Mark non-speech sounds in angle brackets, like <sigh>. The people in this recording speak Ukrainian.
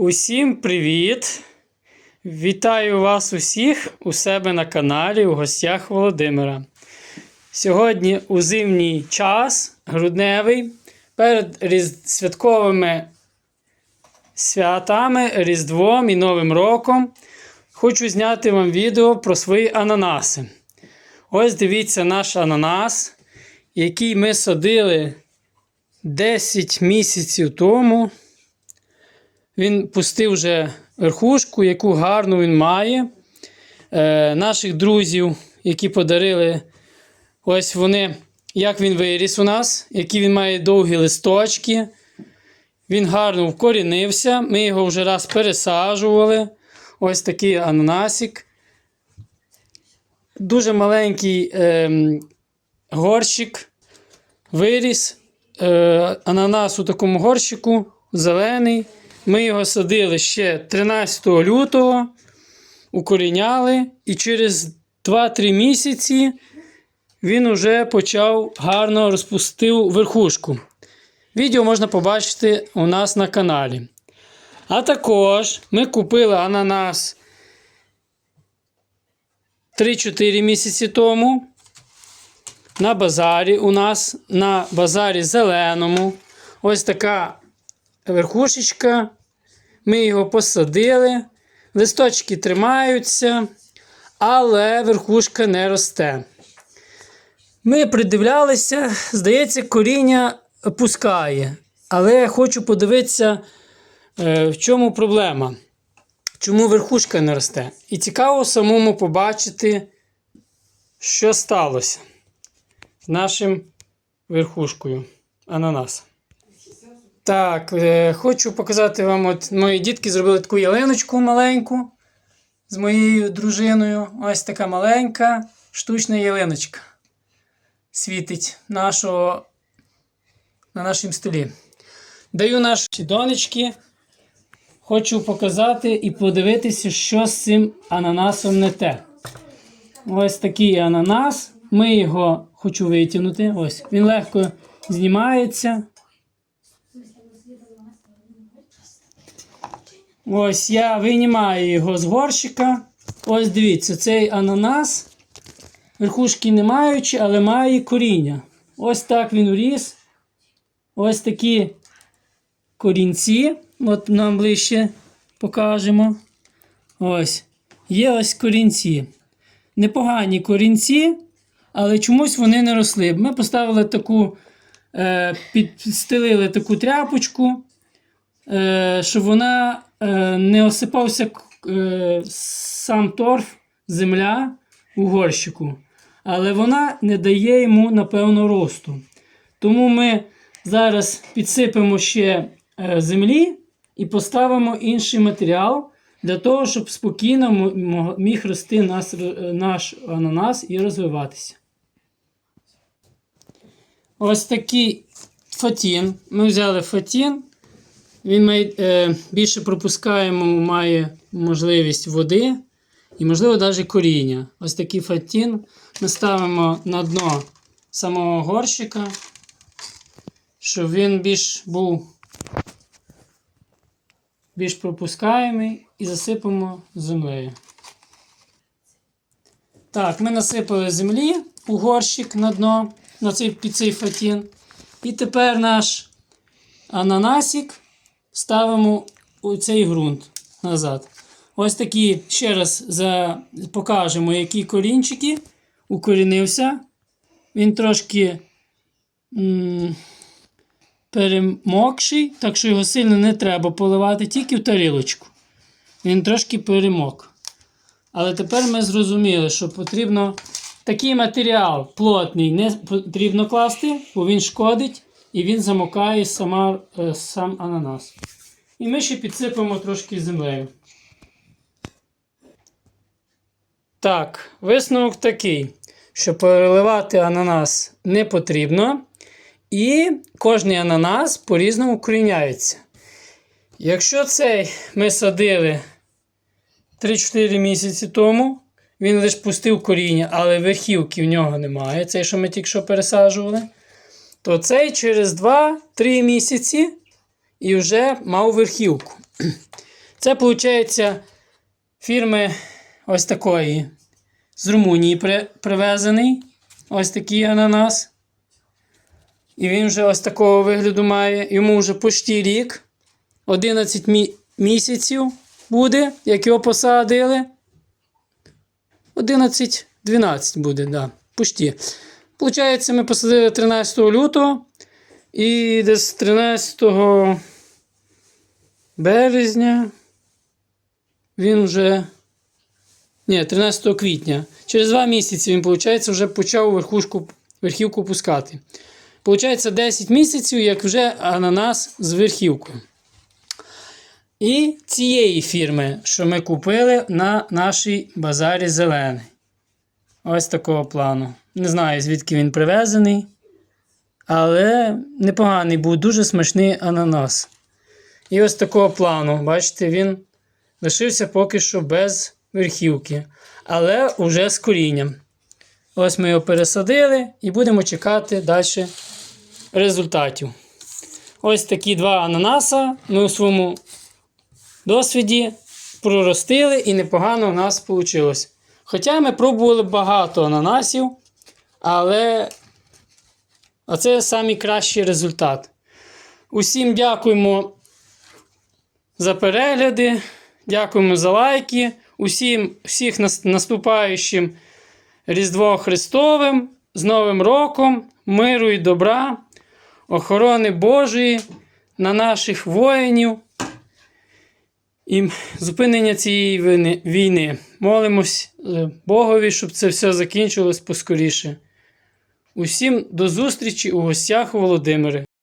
Усім привіт! Вітаю вас усіх у себе на каналі у гостях Володимира. Сьогодні у зимній час, грудневий, перед різ... святковими святами, Різдвом і Новим роком, хочу зняти вам відео про свої ананаси. Ось дивіться наш ананас, який ми садили 10 місяців тому. Він пустив вже верхушку, яку гарну він має. Е, наших друзів, які подарили, ось вони, як він виріс у нас, які він має довгі листочки. Він гарно вкорінився. Ми його вже раз пересаджували. Ось такий ананасик. Дуже маленький е, горщик виріс. Е, ананас у такому горщику, зелений. Ми його садили ще 13 лютого, укоріняли, і через 2-3 місяці він уже почав гарно розпустив верхушку. Відео можна побачити у нас на каналі. А також ми купили ананас 3-4 місяці тому. На базарі у нас на базарі зеленому. Ось така верхушечка. Ми його посадили. Листочки тримаються, але верхушка не росте. Ми придивлялися, здається, коріння пускає. Але я хочу подивитися, е, в чому проблема. Чому верхушка не росте. І цікаво самому побачити, що сталося з нашим верхушкою ананаса. Так, е, хочу показати вам, от мої дітки зробили таку ялиночку маленьку з моєю дружиною. Ось така маленька штучна ялиночка. Світить нашого, на нашому столі. Даю наші донечки. Хочу показати і подивитися, що з цим ананасом не те. Ось такий ананас. Ми його хочу витягнути. Ось, він легко знімається. Ось я винімаю його з горщика. Ось дивіться, цей ананас. Верхушки не маючи, але має коріння. Ось так він вріс. Ось такі корінці. От нам ближче покажемо. Ось. Є ось корінці. Непогані корінці, але чомусь вони не росли. Ми поставили таку, е, підстелили таку тряпочку, е, щоб вона не осипався е, сам торф, земля у горщику. Але вона не дає йому, напевно, росту. Тому ми зараз підсипемо ще е, землі і поставимо інший матеріал для того, щоб спокійно міг рости нас, е, наш ананас і розвиватися. Ось такий фатін. Ми взяли фатін. Він має, е, більше пропускаємо, має можливість води і, можливо, навіть коріння. Ось такий фатін ми ставимо на дно самого горщика, щоб він більш був більш пропускаємий і засипемо землею. Так, ми насипали землі у горщик на дно, на цей, під цей фатін. І тепер наш ананасик ставимо цей ґрунт назад. Ось такі, ще раз за, покажемо, які корінчики укорінився. Він трошки м, перемокший, так що його сильно не треба поливати, тільки в тарілочку. Він трошки перемок. Але тепер ми зрозуміли, що потрібно такий матеріал плотний не потрібно класти, бо він шкодить і він замокає сама, е, сам ананас. І ми ще підсипемо трошки землею. Так, висновок такий, що переливати ананас не потрібно. І кожний ананас по-різному укоріняється. Якщо цей ми садили 3-4 місяці тому, він лише пустив коріння, але верхівки в нього немає, цей, що ми тільки що пересаджували, то цей через 2-3 місяці і вже мав верхівку. <clears throat> Це, виходить, фірми ось такої. З Румунії при, привезений. Ось такий ананас. І він вже ось такого вигляду має. Йому вже почти рік. 11 мі- місяців буде, як його посадили. 11-12 буде, да. Почти. Получається, ми посадили 13 лютого. І десь 13 березня він вже. Ні, 13 квітня. Через два місяці він, виходить, вже почав верхушку, верхівку пускати. Получається 10 місяців, як вже ананас з верхівкою. І цієї фірми, що ми купили на нашій базарі зелений. Ось такого плану. Не знаю, звідки він привезений. Але непоганий був дуже смачний ананас. І ось такого плану, бачите, він лишився поки що без верхівки, але вже з корінням. Ось ми його пересадили і будемо чекати далі результатів. Ось такі два ананаса ми у своєму досвіді проростили і непогано у нас вийшло. Хоча ми пробували багато ананасів, але оце найкращий результат. Усім дякуємо за перегляди, дякуємо за лайки. Усім всіх наступаючим Різдво Христовим, з Новим роком, миру і добра, охорони Божої на наших воїнів і зупинення цієї війни. Молимось е, Богові, щоб це все закінчилось поскоріше. Усім до зустрічі у гостях у Володимири.